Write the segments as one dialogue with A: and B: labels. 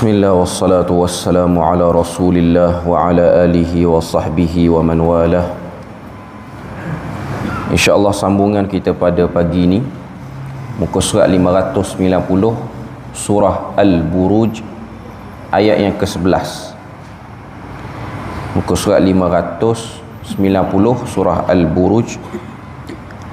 A: Bismillah wassalatu wassalamu ala rasulillah wa ala alihi wa sahbihi wa man walah InsyaAllah sambungan kita pada pagi ini Muka surat 590 Surah Al-Buruj Ayat yang ke-11 Muka surat 590 Surah Al-Buruj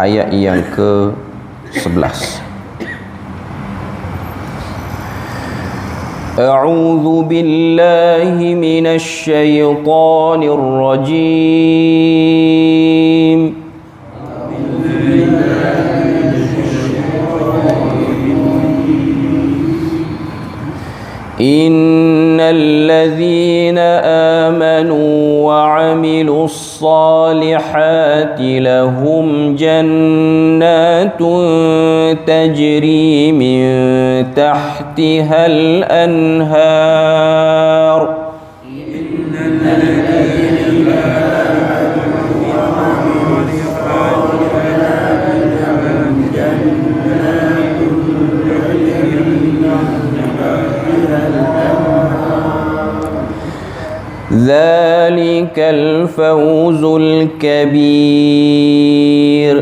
A: Ayat yang ke-11 Ayat yang ke-11
B: أعوذ بالله من الشيطان الرجيم إن الذين آمنوا وعملوا الصالحات لهم جنات تجري من تحتها الأنهار ذلك الفوز الكبير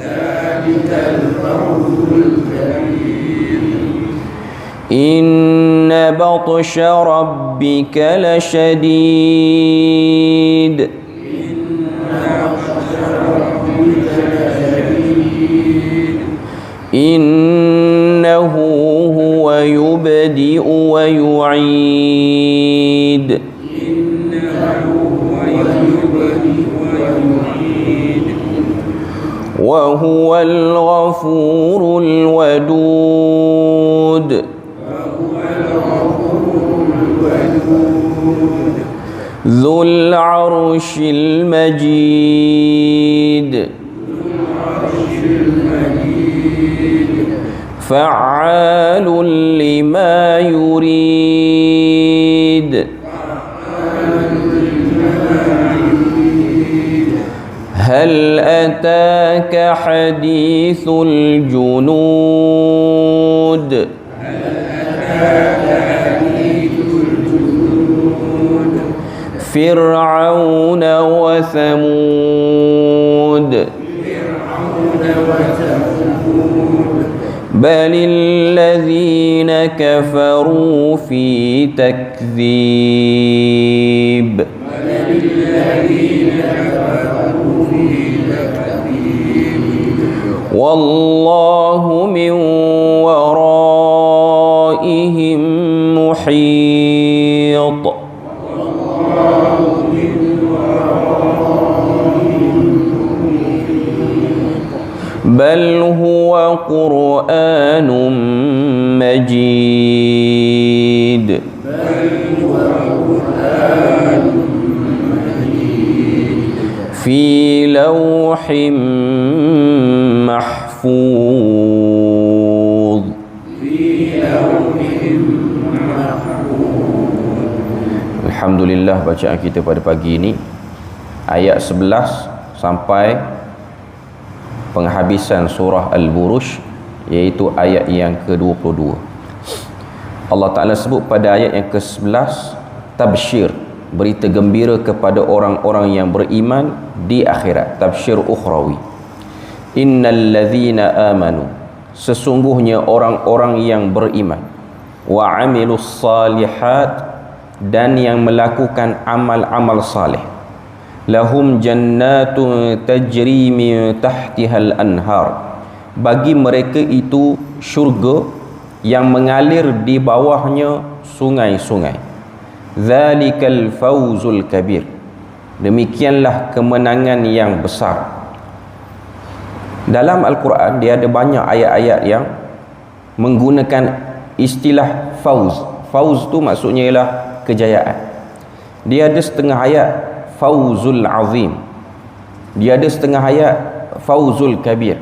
B: ذلك الفوز الكبير إن بطش ربك لشديد الودود ذو العرش المجيد فعال لما يريد هل أتاك حديث الجنود فرعون وثمود بل الذين كفروا في تكذيب بل الذين كفروا
A: في تكذيب
B: والله من محيط بل هو قرآن مجيد في لوح
A: محفوظ Alhamdulillah bacaan kita pada pagi ini ayat 11 sampai penghabisan surah al Burush iaitu ayat yang ke-22. Allah Taala sebut pada ayat yang ke-11 tabsyir berita gembira kepada orang-orang yang beriman di akhirat tabsyir ukhrawi. Innal ladzina amanu sesungguhnya orang-orang yang beriman wa amilus salihat dan yang melakukan amal-amal saleh. Lahum jannatun tajri min tahtiha anhar Bagi mereka itu syurga yang mengalir di bawahnya sungai-sungai. Zalikal fawzul kabir. Demikianlah kemenangan yang besar. Dalam al-Quran dia ada banyak ayat-ayat yang menggunakan istilah fauz. Fauz tu maksudnya ialah kejayaan dia ada setengah ayat fauzul azim dia ada setengah ayat fauzul kabir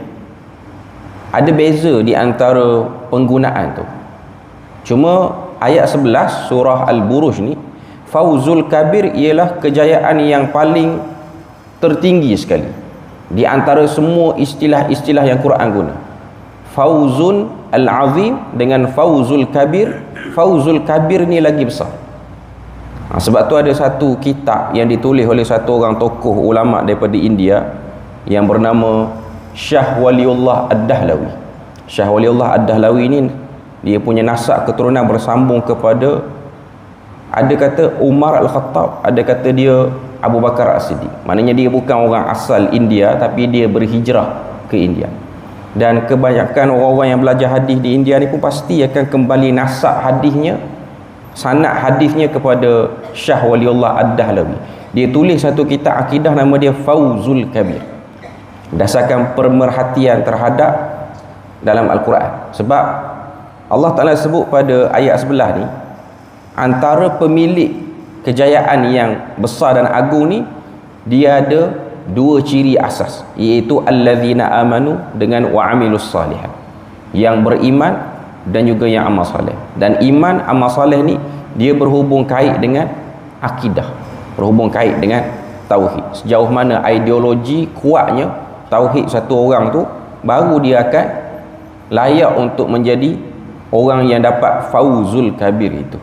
A: ada beza di antara penggunaan tu cuma ayat 11 surah al-buruj ni fauzul kabir ialah kejayaan yang paling tertinggi sekali di antara semua istilah-istilah yang Quran guna fauzun al-azim dengan fauzul kabir fauzul kabir ni lagi besar Ha, sebab tu ada satu kitab yang ditulis oleh satu orang tokoh ulama daripada India yang bernama Syah Waliullah Ad-Dahlawi. Syah Waliullah Ad-Dahlawi ni dia punya nasab keturunan bersambung kepada ada kata Umar Al-Khattab, ada kata dia Abu Bakar As-Siddiq. Maknanya dia bukan orang asal India tapi dia berhijrah ke India. Dan kebanyakan orang-orang yang belajar hadis di India ni pun pasti akan kembali nasab hadisnya sanad hadisnya kepada Syah Waliullah Ad-Dahlawi. Dia tulis satu kitab akidah nama dia Fauzul Kabir. Dasarkan pemerhatian terhadap dalam Al-Quran. Sebab Allah Ta'ala sebut pada ayat sebelah ni, antara pemilik kejayaan yang besar dan agung ni, dia ada dua ciri asas. Iaitu Al-Ladhina Amanu dengan Wa'amilus Salihan. Yang beriman dan juga yang amal saleh. Dan iman amal saleh ni dia berhubung kait dengan akidah berhubung kait dengan tauhid sejauh mana ideologi kuatnya tauhid satu orang tu baru dia akan layak untuk menjadi orang yang dapat fauzul kabir itu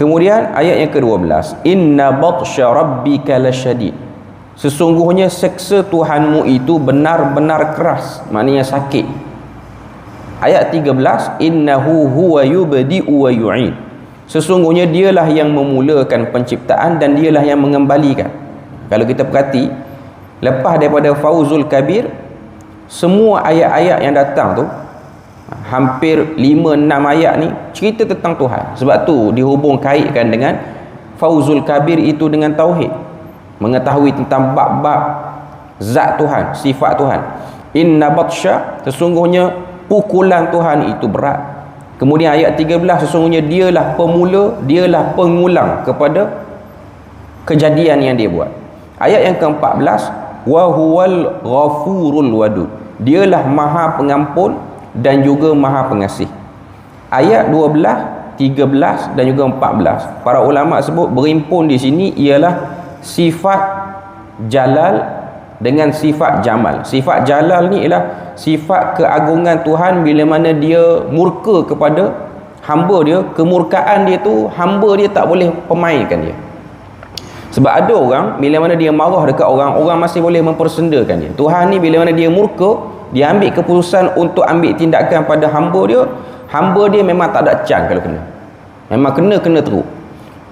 A: kemudian ayat yang ke-12 inna batsha rabbika lasyadid sesungguhnya seksa tuhanmu itu benar-benar keras maknanya sakit ayat 13 innahu huwa yubdi wa yu'id sesungguhnya dialah yang memulakan penciptaan dan dialah yang mengembalikan kalau kita perhati lepas daripada fauzul kabir semua ayat-ayat yang datang tu hampir 5-6 ayat ni cerita tentang Tuhan sebab tu dihubung kaitkan dengan fauzul kabir itu dengan tauhid mengetahui tentang bab-bab zat Tuhan sifat Tuhan inna batsha sesungguhnya pukulan Tuhan itu berat Kemudian ayat 13 sesungguhnya dialah pemula, dialah pengulang kepada kejadian yang dia buat. Ayat yang ke-14 wa huwal ghafurul wadud. Dialah Maha Pengampun dan juga Maha Pengasih. Ayat 12, 13 dan juga 14. Para ulama sebut berimpun di sini ialah sifat jalal dengan sifat jamal sifat jalal ni ialah sifat keagungan Tuhan bila mana dia murka kepada hamba dia kemurkaan dia tu hamba dia tak boleh pemainkan dia sebab ada orang bila mana dia marah dekat orang orang masih boleh mempersendakan dia Tuhan ni bila mana dia murka dia ambil keputusan untuk ambil tindakan pada hamba dia hamba dia memang tak ada cang kalau kena memang kena-kena teruk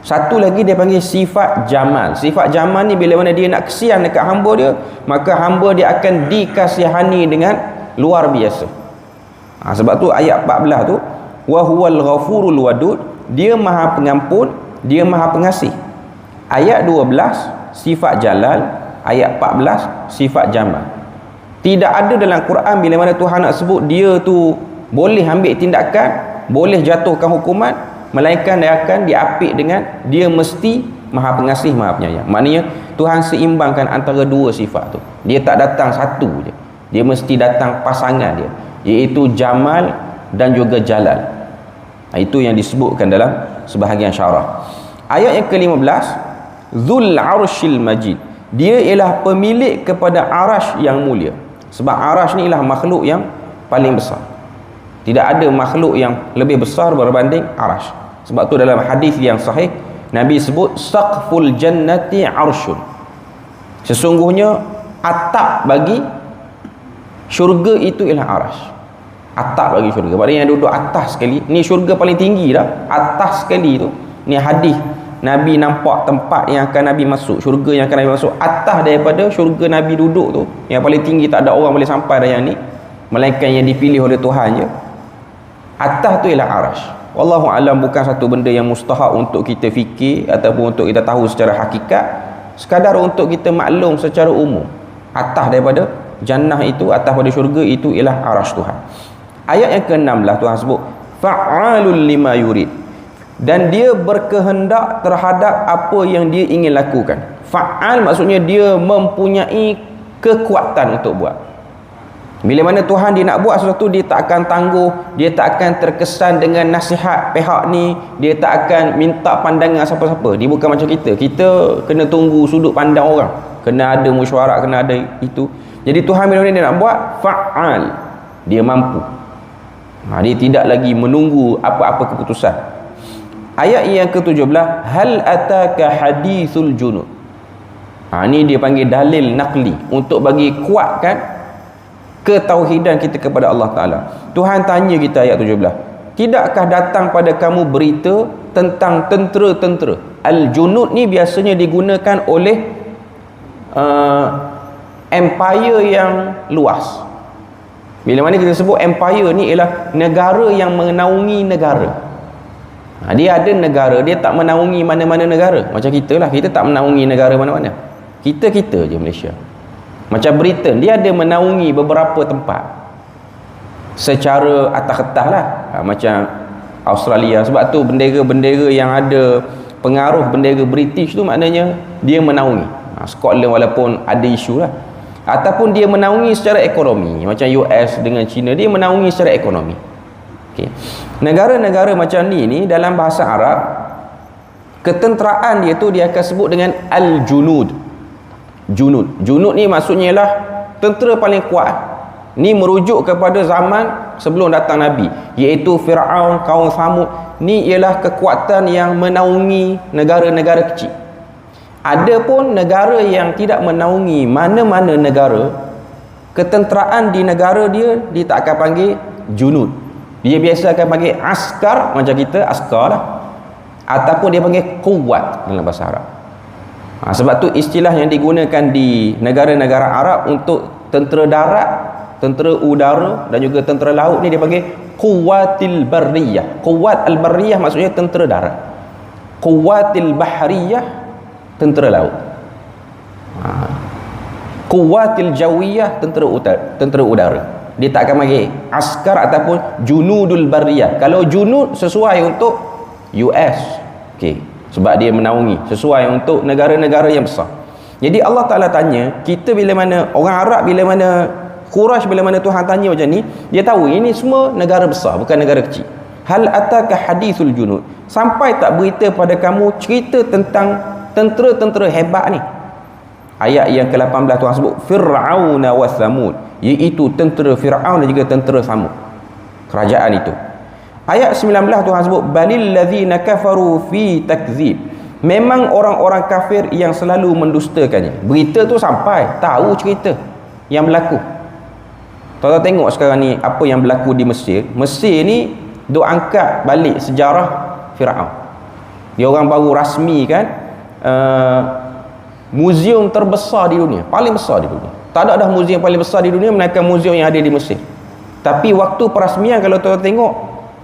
A: satu lagi dia panggil sifat jaman. Sifat jaman ni bila mana dia nak kesian dekat hamba dia, maka hamba dia akan dikasihani dengan luar biasa. Ha, sebab tu ayat 14 tu, وَهُوَ الْغَفُورُ wadud Dia maha pengampun, dia maha pengasih. Ayat 12, sifat jalal. Ayat 14, sifat jaman. Tidak ada dalam Quran bila mana Tuhan nak sebut dia tu boleh ambil tindakan, boleh jatuhkan hukuman, Malaikat dia akan diapik dengan dia mesti maha pengasih, maha penyayang. Maknanya Tuhan seimbangkan antara dua sifat tu. Dia tak datang satu je. Dia mesti datang pasangan dia. Iaitu Jamal dan juga Jalal. Nah, ha, itu yang disebutkan dalam sebahagian syarah. Ayat yang ke-15. Zul Arshil Majid. Dia ialah pemilik kepada Arash yang mulia. Sebab Arash ni ialah makhluk yang paling besar. Tidak ada makhluk yang lebih besar berbanding Arash sebab tu dalam hadis yang sahih Nabi sebut saqful jannati arshun sesungguhnya atap bagi syurga itu ialah arash atap bagi syurga maknanya yang duduk atas sekali ni syurga paling tinggi dah atas sekali tu ni hadis Nabi nampak tempat yang akan Nabi masuk syurga yang akan Nabi masuk atas daripada syurga Nabi duduk tu yang paling tinggi tak ada orang boleh sampai dah yang ni malaikat yang dipilih oleh Tuhan je atas tu ialah arash wallahu alam bukan satu benda yang mustahak untuk kita fikir ataupun untuk kita tahu secara hakikat sekadar untuk kita maklum secara umum atas daripada jannah itu atas pada syurga itu ialah arasy Tuhan ayat yang ke-16 lah Tuhan sebut fa'alul lima yurid dan dia berkehendak terhadap apa yang dia ingin lakukan fa'al maksudnya dia mempunyai kekuatan untuk buat bila mana Tuhan dia nak buat sesuatu dia tak akan tangguh, dia tak akan terkesan dengan nasihat pihak ni, dia tak akan minta pandangan siapa-siapa. Dia bukan macam kita. Kita kena tunggu sudut pandang orang. Kena ada mesyuarat, kena ada itu. Jadi Tuhan bila dia nak buat faal. Dia mampu. Ha, dia tidak lagi menunggu apa-apa keputusan. Ayat yang ke-17, hal ataka hadisul junud. Ha, ini dia panggil dalil nakli untuk bagi kuatkan ketauhidan kita kepada Allah Ta'ala Tuhan tanya kita ayat 17 tidakkah datang pada kamu berita tentang tentera-tentera Al-Junud ni biasanya digunakan oleh uh, empire yang luas bila mana kita sebut empire ni ialah negara yang menaungi negara ha, dia ada negara dia tak menaungi mana-mana negara macam kita lah kita tak menaungi negara mana-mana kita-kita je Malaysia macam Britain dia ada menaungi beberapa tempat secara atas kertas lah ha, macam Australia sebab tu bendera-bendera yang ada pengaruh bendera British tu maknanya dia menaungi ha, Scotland walaupun ada isu lah ataupun dia menaungi secara ekonomi macam US dengan China dia menaungi secara ekonomi negara-negara okay. macam ni ni dalam bahasa Arab ketenteraan dia tu dia akan sebut dengan Al-Junud junud junud ni maksudnya ialah tentera paling kuat ni merujuk kepada zaman sebelum datang Nabi iaitu Fir'aun kaum Samud ni ialah kekuatan yang menaungi negara-negara kecil ada pun negara yang tidak menaungi mana-mana negara ketenteraan di negara dia dia tak akan panggil junud dia biasa akan panggil askar macam kita askar lah ataupun dia panggil kuat dalam bahasa Arab Ha, sebab tu istilah yang digunakan di negara-negara Arab untuk tentera darat, tentera udara dan juga tentera laut ni panggil kuwatil barriyah. kuwat al-barriyah maksudnya tentera darat. kuwatil bahriyah tentera laut. Ha. Quwatil jawiyah tentera utara, tentera udara. Dia tak akan panggil askar ataupun junudul barriyah. Kalau junud sesuai untuk US. okay sebab dia menaungi sesuai untuk negara-negara yang besar jadi Allah Ta'ala tanya kita bila mana orang Arab bila mana Quraish bila mana Tuhan tanya macam ni dia tahu ini semua negara besar bukan negara kecil hal ataka hadithul junud sampai tak berita pada kamu cerita tentang tentera-tentera hebat ni ayat yang ke-18 Tuhan sebut Fir'auna wa Thamud iaitu tentera Fir'aun dan juga tentera Samud kerajaan itu Ayat 19 Tuhan sebut balil ladzina kafaru fi takzib. Memang orang-orang kafir yang selalu mendustakannya. Berita tu sampai, tahu cerita yang berlaku. tuan tengok sekarang ni apa yang berlaku di Mesir. Mesir ni duk angkat balik sejarah Firaun. Dia orang baru rasmi kan uh, muzium terbesar di dunia, paling besar di dunia. Tak ada dah muzium paling besar di dunia melainkan muzium yang ada di Mesir. Tapi waktu perasmian kalau tuan-tuan tengok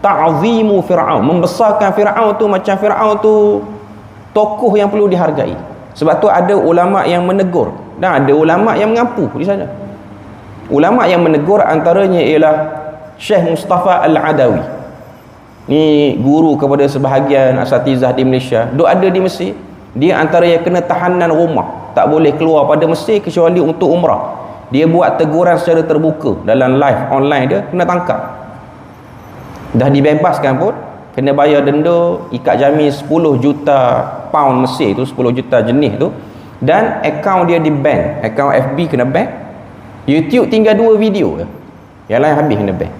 A: ta'zimu fir'aun membesarkan fir'aun tu macam fir'aun tu tokoh yang perlu dihargai sebab tu ada ulama yang menegur dan ada ulama yang mengampu di sana ulama yang menegur antaranya ialah Syekh Mustafa Al-Adawi ni guru kepada sebahagian asatizah di Malaysia duk ada di Mesir dia antara yang kena tahanan rumah tak boleh keluar pada Mesir kecuali untuk umrah dia buat teguran secara terbuka dalam live online dia kena tangkap dah dibebaskan pun kena bayar denda ikat jami 10 juta pound Mesir tu 10 juta jenis tu dan akaun dia di ban akaun FB kena ban YouTube tinggal 2 video je yang lain habis kena ban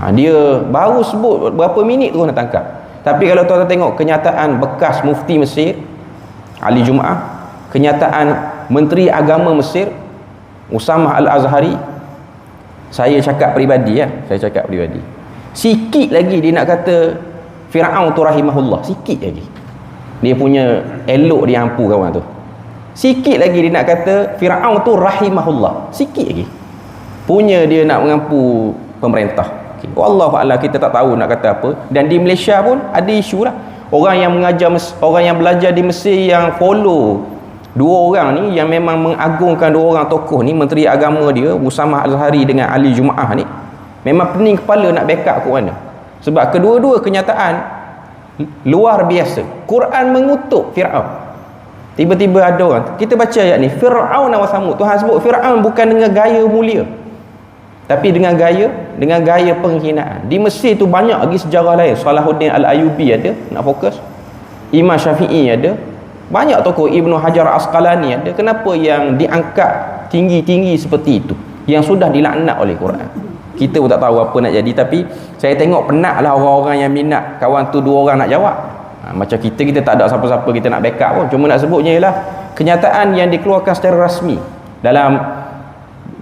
A: ha, dia baru sebut berapa minit tu kena tangkap tapi kalau tuan-tuan tengok kenyataan bekas mufti Mesir Ali Jumaah kenyataan Menteri Agama Mesir Usamah Al-Azhari saya cakap peribadi ya. saya cakap peribadi sikit lagi dia nak kata Fir'aun tu rahimahullah sikit lagi dia punya elok dia ampu kawan tu sikit lagi dia nak kata Fir'aun tu rahimahullah sikit lagi punya dia nak mengampu pemerintah okay. Wallahualam kita tak tahu nak kata apa dan di Malaysia pun ada isu lah orang yang mengajar orang yang belajar di Mesir yang follow dua orang ni yang memang mengagungkan dua orang tokoh ni menteri agama dia Usama Al-Hari dengan Ali Jumaah ni memang pening kepala nak backup Quran tu sebab kedua-dua kenyataan luar biasa Quran mengutuk Fir'aun tiba-tiba ada orang kita baca ayat ni Fir'aun wa samud Tuhan sebut Fir'aun bukan dengan gaya mulia tapi dengan gaya dengan gaya penghinaan di Mesir tu banyak lagi sejarah lain Salahuddin Al-Ayubi ada nak fokus Imam Syafi'i ada banyak tokoh Ibnu Hajar Asqalani ada kenapa yang diangkat tinggi-tinggi seperti itu yang sudah dilaknat oleh Quran kita pun tak tahu apa nak jadi tapi saya tengok lah orang-orang yang minat kawan tu dua orang nak jawab ha, macam kita kita tak ada siapa-siapa kita nak backup pun cuma nak sebutnya ialah kenyataan yang dikeluarkan secara rasmi dalam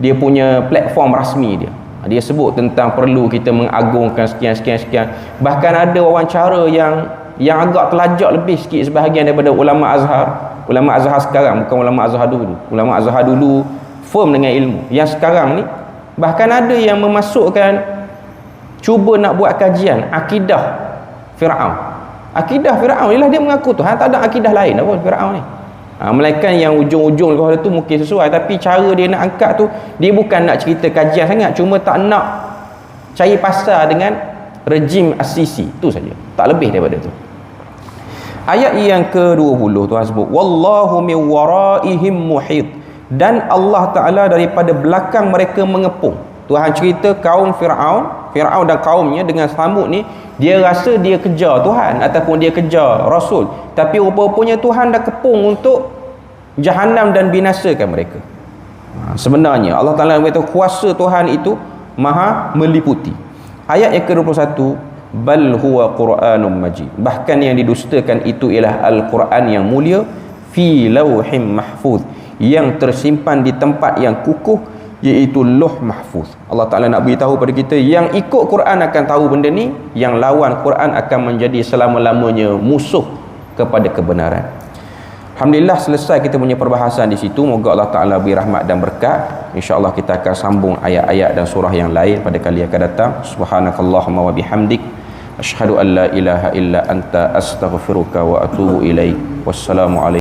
A: dia punya platform rasmi dia ha, dia sebut tentang perlu kita mengagungkan sekian sekian sekian bahkan ada wawancara yang yang agak telajak lebih sikit sebahagian daripada ulama azhar ulama azhar sekarang bukan ulama azhar dulu ulama azhar dulu firm dengan ilmu yang sekarang ni Bahkan ada yang memasukkan cuba nak buat kajian akidah Firaun. Akidah Firaun ialah dia mengaku Tuhan tak ada akidah lain apa Firaun ni. Ha, melainkan yang ujung-ujung lepas tu mungkin sesuai tapi cara dia nak angkat tu dia bukan nak cerita kajian sangat cuma tak nak cari pasal dengan rejim asisi tu saja tak lebih daripada tu ayat yang ke-20 tu sebut wallahu min waraihim muhit dan Allah Ta'ala daripada belakang mereka mengepung Tuhan cerita kaum Fir'aun Fir'aun dan kaumnya dengan Samud ni dia rasa dia kejar Tuhan ataupun dia kejar Rasul tapi rupa-rupanya Tuhan dah kepung untuk jahannam dan binasakan mereka ha, sebenarnya Allah Ta'ala beritahu kuasa Tuhan itu maha meliputi ayat yang ke-21 bal huwa Qur'anum majid bahkan yang didustakan itu ialah Al-Quran yang mulia fi lawhim mahfudh yang tersimpan di tempat yang kukuh iaitu loh mahfuz Allah Ta'ala nak beritahu pada kita yang ikut Quran akan tahu benda ni yang lawan Quran akan menjadi selama-lamanya musuh kepada kebenaran Alhamdulillah selesai kita punya perbahasan di situ moga Allah Ta'ala beri rahmat dan berkat insyaAllah kita akan sambung ayat-ayat dan surah yang lain pada kali yang akan datang subhanakallahumma wa bihamdik ashadu an la ilaha illa anta astaghfiruka wa atubu ilaih wassalamualaikum